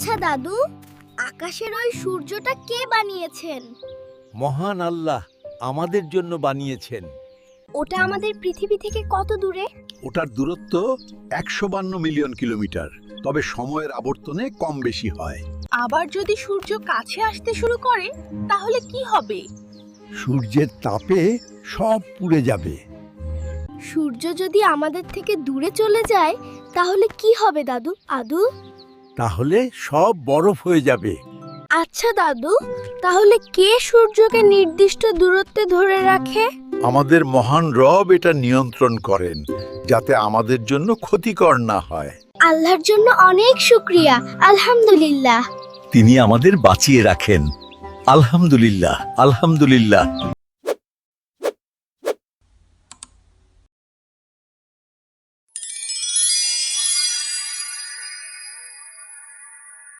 দাদু আকাশের ওই সূর্যটা কে বানিয়েছেন? মহান আল্লাহ আমাদের জন্য বানিয়েছেন। ওটা আমাদের পৃথিবী থেকে কত দূরে? ওটার দূরত্ব একশো বান্ন মিলিয়ন কিলোমিটার তবে সময়ের আবর্তনে কম বেশি হয়। আবার যদি সূর্য কাছে আসতে শুরু করে তাহলে কি হবে? সূর্যের তাপে সব পুড়ে যাবে। সূর্য যদি আমাদের থেকে দূরে চলে যায় তাহলে কি হবে দাদু? আদু? তাহলে সব বরফ হয়ে যাবে। আচ্ছা দাদু তাহলে কে সূর্যকে নির্দিষ্ট দূরত্বে ধরে রাখে? আমাদের মহান রব এটা নিয়ন্ত্রণ করেন যাতে আমাদের জন্য ক্ষতিকর না হয়। আল্লাহর জন্য অনেক শুক্রিয়া আলহামদুলিল্লাহ। তিনি আমাদের বাঁচিয়ে রাখেন। আলহামদুলিল্লাহ আলহামদুলিল্লাহ।